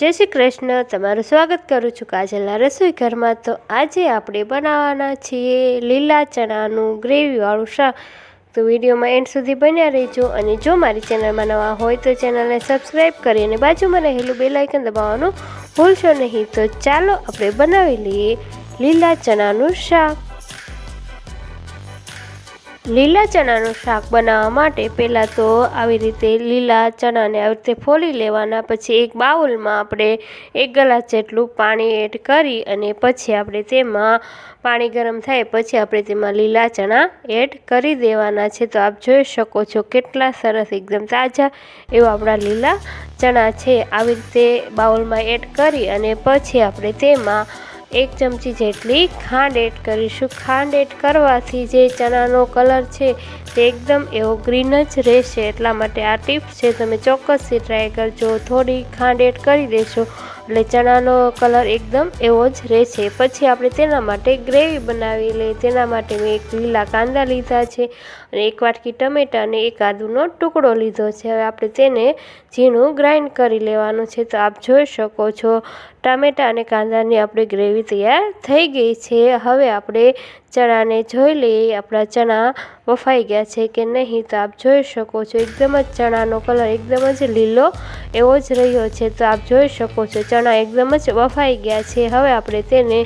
જય શ્રી કૃષ્ણ. તમારું સ્વાગત કરું છું કાજલના રસોઈ ઘરમાં. તો આજે આપણે બનાવવાના છીએ લીલા ચણાનું ગ્રેવીવાળું શાક. તો વિડીયોમાં એન્ડ સુધી બન્યા રહેજો અને જો મારી ચેનલમાં નવા હોય તો ચેનલને સબસ્ક્રાઈબ કરી અને બાજુમાં રહેલું બેલ આઇકન દબાવવાનું ભૂલશો નહીં. તો ચાલો આપણે બનાવી લઈએ લીલા ચણાનું શાક. લીલા ચણાનું શાક બનાવવા માટે પહેલાં તો આવી રીતે લીલા ચણાને આવી રીતે ફોલી લેવાના, પછી એક બાઉલમાં આપણે એક ગ્લાસ જેટલું પાણી એડ કરી અને પછી આપણે તેમાં પાણી ગરમ થાય પછી આપણે તેમાં લીલા ચણા એડ કરી દેવાના છે. તો આપ જોઈ શકો છો કેટલા સરસ, એકદમ તાજા એવા આપણા લીલા ચણા છે. આવી રીતે બાઉલમાં એડ કરી અને પછી આપણે તેમાં એક ચમચી જેટલી ખાંડ એડ કરીશું. ખાંડ એડ કરવાથી જે ચણાનો કલર છે તે એકદમ એવો ગ્રીન જ રહેશે. એટલા માટે આ ટીપ છે, તમે ચોક્કસથી ટ્રાય કરજો. થોડી ખાંડ એડ કરી દેશો. એટલે ચણાનો કલર એકદમ એવો જ રહેશે પછી આપણે તેના માટે ગ્રેવી બનાવી લઈએ. તેના માટે મેં એક લીલા કાંદા લીધા છે અને એક વાટકી ટમેટા અને એક આદુનો ટુકડો લીધો છે. હવે આપણે તેને ઝીણું ગ્રાઇન્ડ કરી લેવાનું છે. તો આપ જોઈ શકો છો, ટામેટા અને કાંદાની આપણે ગ્રેવી તૈયાર થઈ ગઈ છે. હવે આપણે ચણાને જોઈ લઈએ આપણા ચણા વફાઈ ગયા છે કે નહીં તો આપ જોઈ શકો છો, એકદમ જ ચણાનો કલર એકદમ જ લીલો એવો જ રહ્યો છે. તો આપ જોઈ શકો છો, ચણા એકદમ જ વફાઈ ગયા છે. હવે આપણે તેને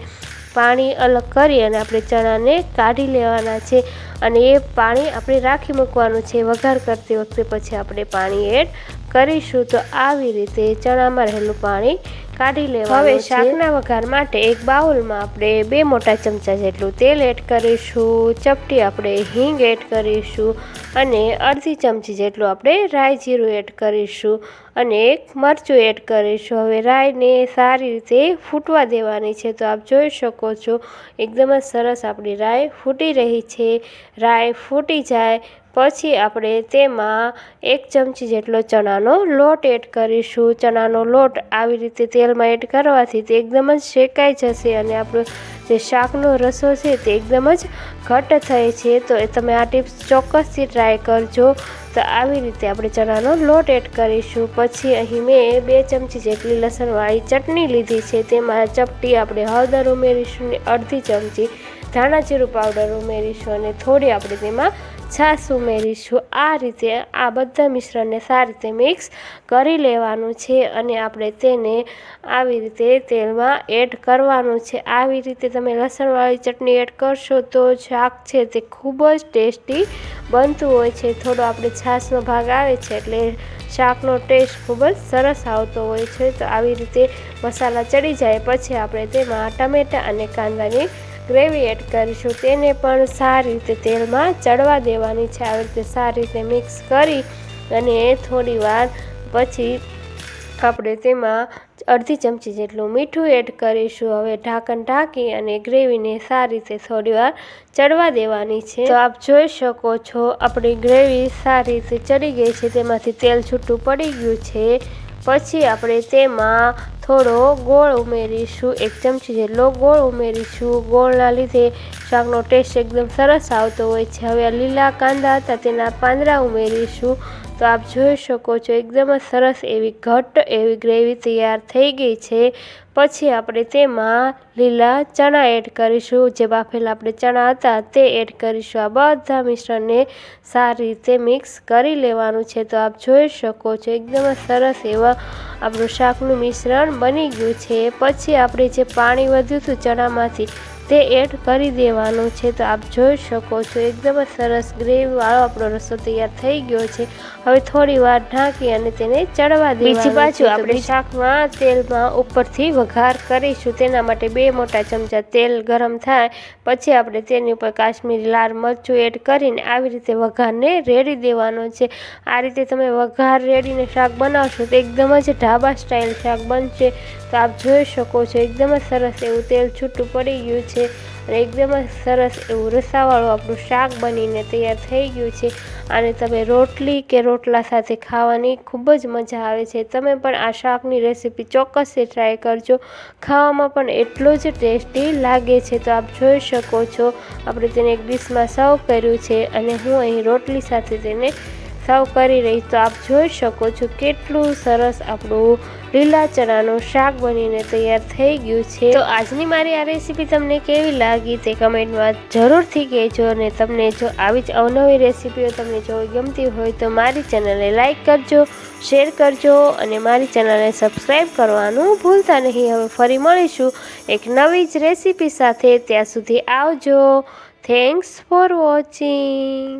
પાણી અલગ કરી અને આપણે ચણાને કાઢી લેવાના છે અને એ પાણી આપણે રાખી મૂકવાનું છે. વઘાર કરતી વખતે પછી આપણે પાણી એડ કરીશું. તો આવી રીતે ચણામાં રહેલું પાણી કાઢી લેવાનું હવે શાકના વઘાર માટે એક બાઉલમાં આપણે બે મોટા ચમચા જેટલું તેલ એડ કરીશું ચપટી આપણે હિંગ એડ કરીશું અને અડધી ચમચી જેટલું આપણે રાઈ જીરું એડ કરીશું અને એક મરચું એડ કરીશું. હવે રાઈને સારી રીતે ફૂટવા દેવાની છે તો આપ જોઈ શકો છો એકદમ જ સરસ આપણી રાઈ ફૂટી રહી છે. રાઈ ફૂટી જાય પછી આપણે તેમાં એક ચમચી જેટલો ચણાનો લોટ એડ કરીશું. ચણાનો લોટ આવી રીતે તેલમાં એડ કરવાથી તે એકદમ જ શેકાઈ જશે અને આપણો જે શાકનો રસો છે તે એકદમ જ ઘટ થાય છે. તો એ તમે આ ટિપ્સ ચોક્કસથી ટ્રાય કરજો. તો આવી રીતે આપણે ચણાનો લોટ એડ કરીશું. પછી અહીં મેં બે ચમચી જેટલી લસણવાળી ચટણી લીધી છે. તેમાં ચપટી આપણે હળદર ઉમેરીશું ને અડધી ચમચી ધાણા જીરું પાવડર ઉમેરીશું અને થોડી આપણે તેમાં છાશ ઉમેરીશું આ રીતે આ બધા મિશ્રણને સારી રીતે મિક્સ કરી લેવાનું છે અને આપણે તેને આવી રીતે તેલમાં એડ કરવાનું છે. આવી રીતે તમે લસણવાળી ચટણી એડ કરશો તો શાક છે તે ખૂબ જ ટેસ્ટી બનતું હોય છે. થોડો આપણે છાશનો ભાગ આવે છે એટલે શાકનો ટેસ્ટ ખૂબ જ સરસ આવતો હોય છે. તો આવી રીતે મસાલા ચડી જાય. પછી આપણે તેમાં ટમેટાં અને કાંદાની ગ્રેવી એડ કરીશું. તેને પણ સારી રીતે તેલમાં ચડવા દેવાની છે. આવી રીતે સારી રીતે મિક્સ કરી અને થોડી વાર પછી આપણે તેમાં અડધી ચમચી જેટલું મીઠું એડ કરીશું. હવે ઢાંકણ ઢાંકી અને ગ્રેવીને સારી રીતે થોડી વાર ચડવા દેવાની છે. તો આપ જોઈ શકો છો, આપણી ગ્રેવી સારી રીતે ચડી ગઈ છે. તેમાંથી તેલ છૂટું પડી ગયું છે. પછી આપણે તેમાં થોડો ગોળ ઉમેરીશું. એક ચમચી જેટલો ગોળ ઉમેરીશું. ગોળના લીધે શાકનો ટેસ્ટ એકદમ સરસ આવતો હોય છે. હવે લીલા કાંદા હતા તેના પાંદડા ઉમેરીશું. તો આપ જોઈ શકો છો, એકદમ સરસ એવી ઘટ એવી ગ્રેવી તૈયાર થઈ ગઈ છે. પછી આપણે તેમાં લીલા ચણા એડ કરીશું. જે બાફેલા આપણે ચણા હતા તે એડ કરીશું. આ બધા મિશ્રણને સારી રીતે મિક્સ કરી લેવાનું છે. તો આપ જોઈ શકો છો, એકદમ સરસ એવા આપણું શાકનું મિશ્રણ બની ગયું છે. પછી આપણે જે પાણી વધ્યું હતું ચણામાંથી તે એડ કરી દેવાનું છે તો આપ જોઈ શકો છો. એકદમ જ સરસ ગ્રેવીવાળો આપણો રસો તૈયાર થઈ ગયો છે. હવે થોડી વાર ઢાંકી અને તેને ચડવા દે બીજી બાજુ આપણે શાકમાં તેલમાં ઉપરથી વઘાર કરીશું. તેના માટે બે મોટા ચમચા તેલ ગરમ થાય. પછી આપણે તેની ઉપર કાશ્મીરી લાલ મરચું એડ કરીને આવી રીતે વઘારને રેડી દેવાનો છે. આ રીતે તમે વઘાર રેડીને શાક બનાવશો તો એકદમ જ ઢાબા સ્ટાઇલ શાક બનશે. તો આપ જોઈ શકો છો, એકદમ જ સરસ એવું તેલ છૂટું પડી ગયું છે અને એકદમ જ સરસ એવું રસાવાળું આપણું શાક બનીને તૈયાર થઈ ગયું છે. અને તમે રોટલી કે રોટલા સાથે ખાવાની ખૂબ જ મજા આવે છે. તમે પણ આ શાકની રેસીપી ચોક્કસથી ટ્રાય કરજો. ખાવામાં પણ એટલું જ ટેસ્ટી લાગે છે. તો આપ જોઈ શકો છો, આપણે તેને એક ડીશમાં સર્વ કર્યું છે અને હું અહીં રોટલી સાથે તેને સર્વ કરી રહી. તો આપ જોઈ શકો છો કેટલું સરસ આપણું લીલા ચણાનું શાક બનીને તૈયાર થઈ ગયું છે. તો આજની મારી આ રેસીપી તમને કેવી લાગી તે કમેન્ટમાં જરૂરથી કહેજો અને તમને જો આવી જ અવનવી રેસીપીઓ તમને જોવી ગમતી હોય તો મારી ચેનલને લાઇક કરજો, શેર કરજો અને મારી ચેનલને સબસ્ક્રાઈબ કરવાનું ભૂલતા નહીં. હવે ફરી મળીશું એક નવી જ રેસીપી સાથે. ત્યાં સુધી આવજો. Thanks for watching